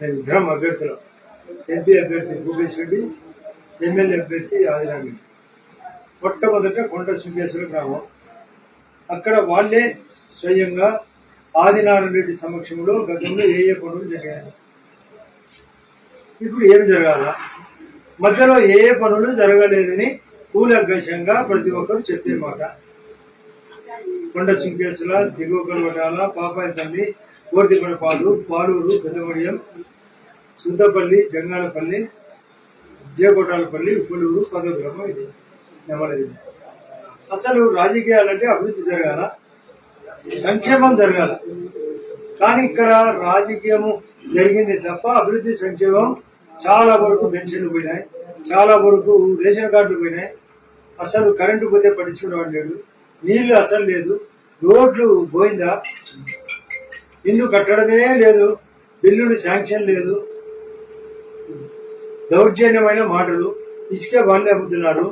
నేను ఇద్దరం అభ్యర్థులు ఎంపీ అభ్యర్థి భూపేష్ రెడ్డి ఎమ్మెల్యే అభ్యర్థి ఆదిరామి మొట్టమొదట కొండ సుంకేశ్వర గ్రామం. అక్కడ వాళ్ళే స్వయంగా ఆదినారాయణ రెడ్డి సమక్షంలో గతంలో ఏ ఏ పనులు జరిగాయి. ఇప్పుడు ఏం జరగాల? మధ్యలో ఏ ఏ పనులు జరగలేదని కూలంకషంగా ప్రతి ఒక్కరు చెప్పే మాట. కొండ సింకేసుల దిగువ కలవటాల పాపాయపల్లి కోర్తిపడపాడు పాలూరు పెద్దమడియం సుద్దపల్లి జంగాలపల్లి జేకోటాలపల్లి ఉప్పలూరు పదో గ్రామం ఇది నెమలది అసలు రాజకీయాలంటే అభివృద్ధి జరగాల? సంక్షేమం జరగాల? కానీ ఇక్కడ రాజకీయము జరిగింది తప్ప అభివృద్ధి సంక్షేమం చాలా వరకు పెన్షన్లు పోయినాయి. చాలా వరకు రేషన్ కార్డులు పోయినాయి. అసలు కరెంటు పోతే పట్టించుకునేవాడు లేడు. నీళ్ళు అసలు లేదు. రోడ్లు పోయిందా? ఇల్లు కట్టడమే లేదు. బిల్లులు శాంక్షన్ లేదు. దౌర్జన్యమైన మాటలు ఇసుక వాళ్ళే అమ్ముతున్నారు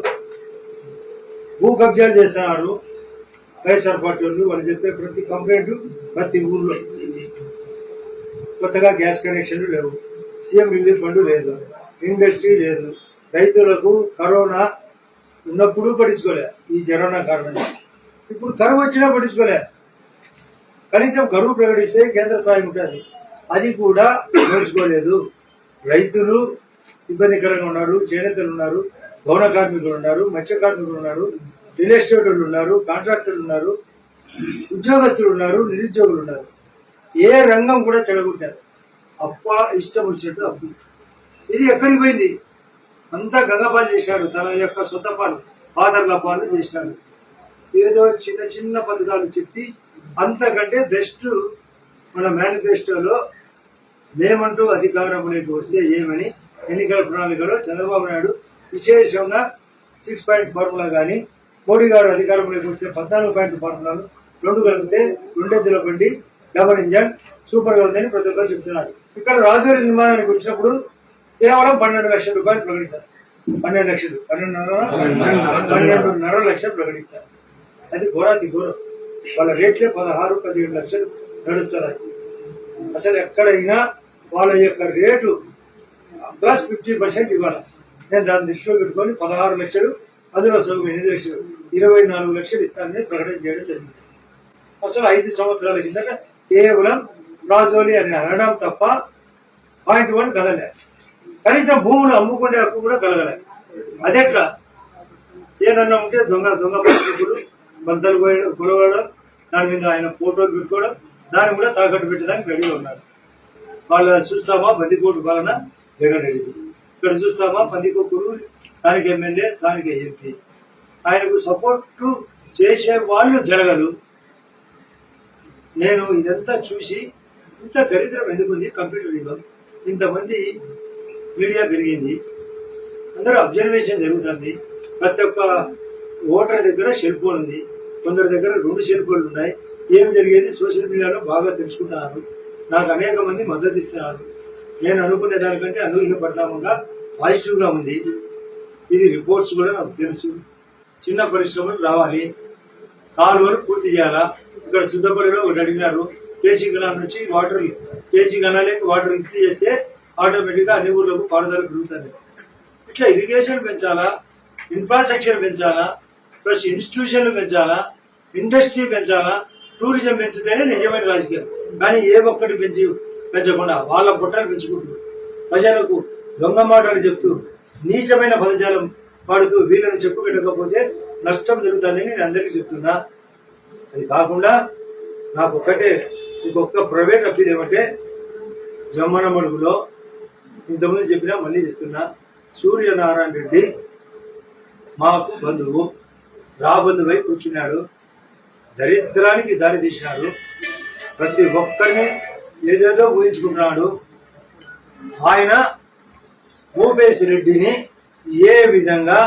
భూ కబ్జాలు చేస్తున్నారు వైఎస్ఆర్ పార్టీ వాళ్ళు చెప్పే ప్రతి కంప్లైంట్ ప్రతి ఊర్లో కొత్తగా గ్యాస్ కనెక్షన్లు లేవు. సీఎం రిలీఫ్ ఫండ్ లేదు. ఇండస్ట్రీ లేదు. రైతులకు కరోనా ఉన్నప్పుడు పట్టించుకోలే ఈ జరోనా కారణంగా. ఇప్పుడు కరువు వచ్చినా పట్టించుకోలే. కనీసం కరువు ప్రకటిస్తే కేంద్ర సాయం ఉంటుంది. అది కూడా నేర్చుకోలేదు రైతులు ఇబ్బందికరంగా ఉన్నారు చేనేతలు ఉన్నారు భవన కార్మికులు ఉన్నారు మత్స్య కార్మికులు ఉన్నారు రియల్ ఎస్టేట్ వాళ్ళు ఉన్నారు కాంట్రాక్టర్లు ఉన్నారు ఉద్యోగస్తులు ఉన్నారు నిరుద్యోగులు ఉన్నారు. ఏ రంగం కూడా చెడగొట్టారు. అప్ప ఇష్టం వచ్చినట్టు అప్పు ఇది ఎక్కడికి పోయింది? అంతా గంగపాలు చేశాడు తన యొక్క సొంత పాలు ఫాదర్ల పాలు చేశాడు ఏదో చిన్న చిన్న పథకాలు చెప్పి అంతకంటే బెస్ట్ మన మేనిఫెస్టోలో మేమంటూ అధికారంలోకి వస్తే ఏమని ఎన్నికల ప్రణాళికలో చంద్రబాబు నాయుడు విశేషంగా సిక్స్ పాయింట్ ఫార్ములా కానీ మోడీ గారు అధికారంలోకి వస్తే పద్నాలుగు పాయింట్ ఫార్ములాలు రెండు కలిపితే రెండెద్దుల బండి డబల్ ఇంజన్ సూపర్గా ఉందని ప్రతి ఒక్కరు చెప్తున్నారు. ఇక్కడ రాజుగారి నిర్మాణానికి వచ్చినప్పుడు కేవలం పన్నెండు లక్షల రూపాయలు ప్రకటించారు. పన్నెండు లక్షలు. పన్నెండున్నర పన్నెండున్నర లక్షలు ప్రకటించారు. అది ఘోరాతి ఘోరం. వాళ్ళ రేట్లే పదహారు పదిహేడు లక్షలు నడుస్తున్నాయి. అసలు ఎక్కడైనా వాళ్ళ యొక్క రేటు ప్లస్ ఫిఫ్టీ పర్సెంట్ ఇవ్వాలి. నేను దాన్ని దృష్టిలో పెట్టుకొని పదహారు లక్షలు అందులో సగం ఎనిమిది లక్షలు ఇరవై నాలుగు లక్షలు ఇస్తానని ప్రకటన చేయడం జరిగింది. అసలు ఐదు సంవత్సరాల కిందట కేవలం రాజోలి అని అనడం తప్ప పాయింట్ వన్ కదలే కనీసం భూములు అమ్ముకునే హక్కు కూడా కలగలే. అదెట్లా? ఏదన్నా ఉంటే దొంగ దొంగ పరిస్థితులు బంతలు కొలవడం దాని మీద ఆయన ఫోటోలు పెట్టుకోవడం దాన్ని కూడా తాకట్టు పెట్టడానికి రెడీగా ఉన్నారు. వాళ్ళు చూస్తామా బందికోటు వలన జగన్ రెడ్డి. ఇక్కడ చూస్తామా పందికొక్కుడు స్థానిక ఎమ్మెల్యే స్థానిక ఎంపీ. ఆయనకు సపోర్ట్ చేసే వాళ్ళు జరగదు నేను ఇదంతా చూసి ఇంత దరిద్రం ఎందుకుంది కంప్యూటర్ యుగం? ఇంతమంది మీడియా పెరిగింది. అందరూ అబ్జర్వేషన్ జరుగుతుంది. ప్రతి ఒక్క ఓటర్ దగ్గర సెల్ ఫోన్ ఉంది. కొందరి దగ్గర రెండు సెల్ ఫోన్లు ఉన్నాయి. ఏం జరిగేది? సోషల్ మీడియాలో బాగా తెలుసుకుంటున్నారు. నాకు అనేక మంది మద్దతు ఇస్తున్నారు. నేను అనుకునే దానికంటే అనూహ్య పరిణామంగా పాజిటివ్గా ఉంది. ఇది రిపోర్ట్స్ కూడా నాకు తెలుసు. చిన్న పరిశ్రమలు రావాలి. కాలువలు పూర్తి చేయాలా? ఇక్కడ సిద్ధపల్లిలో ఒకటి అడిగినారు. కేసీ గణాల నుంచి వాటర్ కేసీ గణాలకి వాటర్ లిఫ్ట్ చేస్తే ఆటోమేటిక్గా అన్ని ఊర్లకు పారుదల పెరుగుతుంది. ఇట్లా ఇరిగేషన్ పెంచాలా? ఇన్ఫ్రాస్ట్రక్చర్ పెంచాలా? ప్లస్ ఇన్స్టిట్యూషన్లు పెంచాలా? ఇండస్ట్రీ పెంచాలా? టూరిజం పెంచితేనే నిజమైన రాజకీయం. కానీ ఏ ఒక్కటి పెంచి పెంచకుండా వాళ్ళ పొట్టలు పెంచుకుంటూ ప్రజలకు దొంగ మాటలు చెప్తూ నీచమైన పదజాలం పాడుతూ వీళ్ళని చెప్పు పెట్టకపోతే నష్టం జరుగుతుందని నేను అందరికీ చెప్తున్నా. అది కాకుండా నాకు ఒక్కటే ఇంకొక ప్రైవేట్ అప్పీల్ ఏమంటే జమ్మన మడుగులో ఇంతకుముందు చెప్పినా మళ్ళీ చెప్తున్నా సూర్యనారాయణ రెడ్డి మాకు బంధువు రాబంధువై కూర్చున్నాడు దరిద్రానికి దారి తీసినాడు. ప్రతి ఒక్కరిని ఏదేదో ఊహించుకుంటున్నాడు. ఆయన భూపేశ్ రెడ్డిని ఏ విధంగా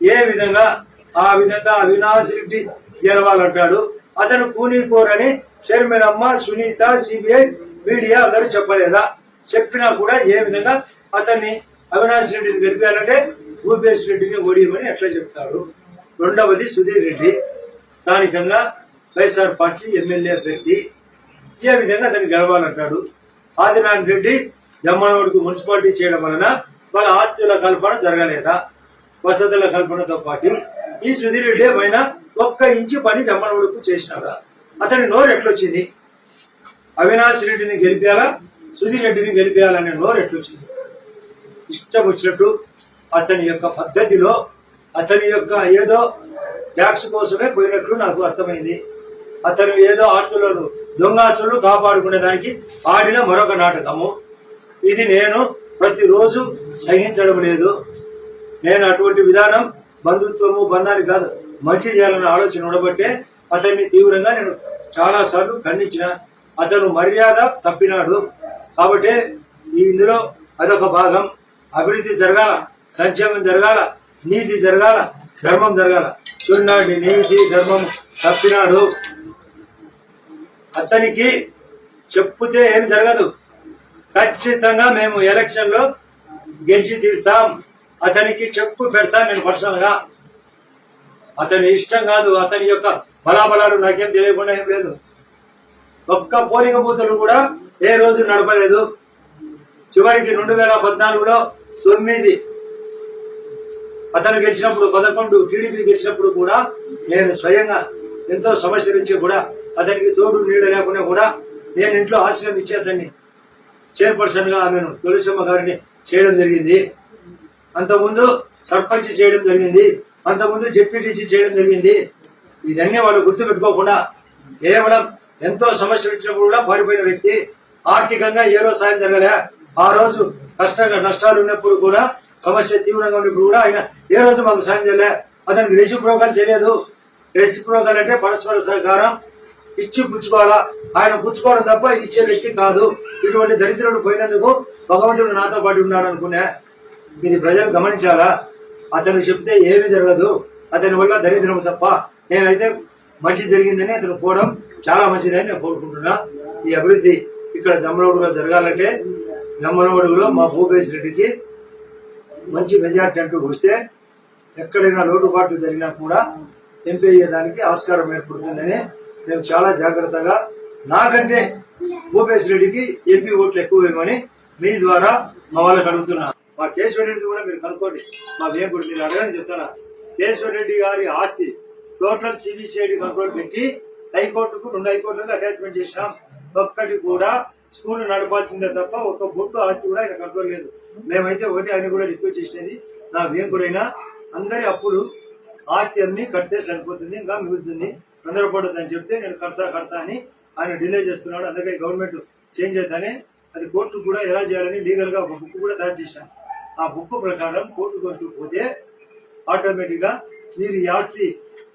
ఏ విధంగా ఆ విధంగా అవినాష్ రెడ్డి గెలవాలంటాడు? అతను కూనీకోరని చైర్మన్ అమ్మ సునీత సిబిఐ మీడియా అందరూ చెప్పలేదా? చెప్పినా కూడా ఏ విధంగా అతన్ని అవినాష్ రెడ్డిని గెలిపారంటే భూపేశ్ రెడ్డిని ఓడియమని ఎట్లా చెప్తారు రెండవది సుధీర్ రెడ్డి. స్థానికంగా వైఎస్ఆర్ పార్టీ ఎమ్మెల్యే అభ్యర్థి ఇదే విధంగా అతను గెలవాలంటాడు? ఆదినారాయణ రెడ్డి జమ్మనోడికి మున్సిపాలిటీ చేయడం వలన వాళ్ళ ఆస్తుల కల్పన జరగలేదా? వసతుల కల్పనతో పాటు ఈ సుధీర్ రెడ్డి పైన ఒక్క ఇంచు పని జమ్మనోడుకు చేసినాడా? అతని నోరు ఎట్లొచ్చింది? అవినాష్ రెడ్డిని గెలిపేయాలా? సుధీర్ రెడ్డిని గెలిపేయాలనే నోరు ఎట్లొచ్చింది? ఇష్టం వచ్చినట్టు అతని యొక్క పద్ధతిలో అతని యొక్క ఏదో ట్యాక్స్ కోసమే పోయినట్లు నాకు అర్థమైంది. అతను ఏదో ఆస్తులను దొంగాసులు కాపాడుకునేదానికి కాపాడుకునే దానికి ఆడిన మరొక నాటకము. ఇది నేను ప్రతిరోజు సహించడం లేదు. నేను అటువంటి విధానం బంధుత్వము బంధాన్ని కాదు మంచి చేయాలన్న ఆలోచన ఉండబట్టే అతన్ని తీవ్రంగా నేను చాలా సార్లు ఖండించిన. అతను మర్యాద తప్పినాడు. కాబట్టి ఈ ఇందులో అదొక భాగం. అభివృద్ధి జరగాల సంక్షేమం జరగాల నీతి జరగాల ధర్మం జరగాల. చూడండి నీతి ధర్మం తప్పినాడు. అతనికి చెప్పుతే ఏం జరగదు. ఖచ్చితంగా మేము ఎలక్షన్లో గెలిచి తీరుతాం. అతనికి చెప్పు పెడతాను నేను పర్సనల్గా అతని ఇష్టం కాదు అతని యొక్క బలాబలాలు నాకేం తెలియకుండా ఏం లేదు. ఒక్క పోలింగ్ బూతులు కూడా ఏ రోజు నడపలేదు. చివరికి రెండు వేల పద్నాలుగులో తొమ్మిది అతను గెలిచినప్పుడు పదకొండు టీడీపీ గెలిచినప్పుడు కూడా నేను స్వయంగా ఎంతో సమస్యలు నుంచి కూడా అతనికి తోడు నీడ లేకుండా కూడా నేను ఇంట్లో ఆశ్రయం ఇచ్చి అతన్ని చైర్పర్సన్గా ఆమెను తులసిమ్మ గారిని చేయడం జరిగింది. అంతకుముందు సర్పంచ్ చేయడం జరిగింది. అంతకుముందు జెడ్పీటీసీ చేయడం జరిగింది. ఇదన్నీ వాళ్ళు గుర్తు పెట్టుకోకుండా కేవలం ఎంతో సమస్యలు వచ్చినప్పుడు కూడా పారిపోయిన వ్యక్తి ఆర్థికంగా ఏ రోజు సాయం జరగలే. ఆ రోజు కష్టంగా నష్టాలు ఉన్నప్పుడు కూడా సమస్య తీవ్రంగా ఉన్నప్పుడు కూడా ఆయన ఏ రోజు మాకు సాయం చేయలే అతనికి రెసిప్రోకల్ తెలియదు రెసిప్రోకల్ అంటే పరస్పర సహకారం. ఇచ్చి పుచ్చుకోవాలా? ఆయన పుచ్చుకోవడం తప్ప ఇచ్చే వ్యక్తి కాదు. ఇటువంటి దరిద్రుడు పోయినందుకు భగవంతుడు నాతో పాటు ఉన్నాడు అనుకునే ఇది ప్రజలు గమనించాలా? అతను చెప్తే ఏమీ జరగదు. అతని వల్ల దరిద్రం తప్ప నేనైతే మంచి జరిగిందని అతను పోవడం చాలా మంచిదని నేను కోరుకుంటున్నా. ఈ అభివృద్ధి ఇక్కడ జమ్మలమడుగులో జరగాలంటే జమ్మలమడుగులో మా భూపేశ్ రెడ్డికి మంచి మెజార్టీ అంటూ వస్తే ఎక్కడైనా లోటుపాట్లు జరిగినా కూడా ఎంపీ ఆస్కారం ఏర్పడుతుందని మేము చాలా జాగ్రత్తగా నాకంటే భూపేశ్ రెడ్డికి ఎంపీ ఓట్లు ఎక్కువ వేయమని మీ ద్వారా మా వాళ్ళకి అడుగుతున్నా. మా కేశవ రెడ్డి కూడా మీరు కనుక్కోండి. మా వేపుడు మీరు అడగని చెప్తున్నా కేశవ రెడ్డి గారి ఆస్తి టోటల్ సిబిసిఐడి కంట్రోల్ పెట్టి హైకోర్టుకు రెండు హైకోర్టులకు అటాచ్మెంట్ చేసినాం. ఒక్కటి కూడా స్కూల్ నడపాల్సిందే తప్ప ఒక్క బొట్టు ఆస్తి కూడా ఆయన కంట్రోల్ లేదు. మేమైతే ఒకటి ఆయన కూడా రిక్వెస్ట్ చేసేది నా వేంకుడైనా అందరి అప్పులు ఆస్తి అన్ని కడితే సరిపోతుంది ఇంకా మిగులుతుంది. తొందరపడద్దని చెప్తే నేను కడతా కడతా అని ఆయన డిలే చేస్తున్నాడు. అందుకే గవర్నమెంట్ చేంజ్ అవుతానే అది కోర్టు కూడా ఎలా చేయాలని లీగల్గా ఒక బుక్ కూడా తయారు చేశాను ఆ బుక్ ప్రకారం కోర్టు కొంటూ పోతే ఆటోమేటిక్గా మీరు ఈ ఆస్తి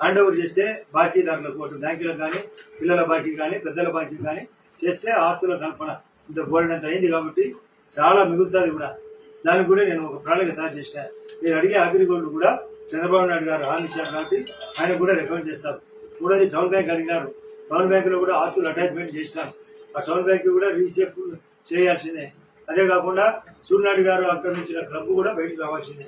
హ్యాండ్ ఓవర్ చేస్తే బాకీదారులకు అటు బ్యాంకులకు కానీ పిల్లల బాకీ కానీ పెద్దల బాకీ కానీ చేస్తే ఆస్తుల కల్పన ఇంత బోర్డంత అయింది కాబట్టి చాలా మిగులుతుంది కూడా. దానికి కూడా నేను ఒక ప్రణాళిక తయారు చేసిన నేను అడిగే అగ్రిగోల్డ్ కూడా చంద్రబాబు నాయుడు గారు హామీ కాబట్టి ఆయన కూడా రికమెండ్ చేస్తారు. మూడోది టౌన్ బ్యాంక్ అడిగినారు. టౌన్ బ్యాంక్లో కూడా ఆస్తులు అటాచ్మెంట్ చేసినారు. ఆ టౌన్ బ్యాంక్ కూడా రీసేప్ చేయాల్సిందే. అదే కాకుండా సూర్యనాయుడు గారు అక్కడ నుంచి క్లబ్ కూడా బయటకు రావాల్సిందే.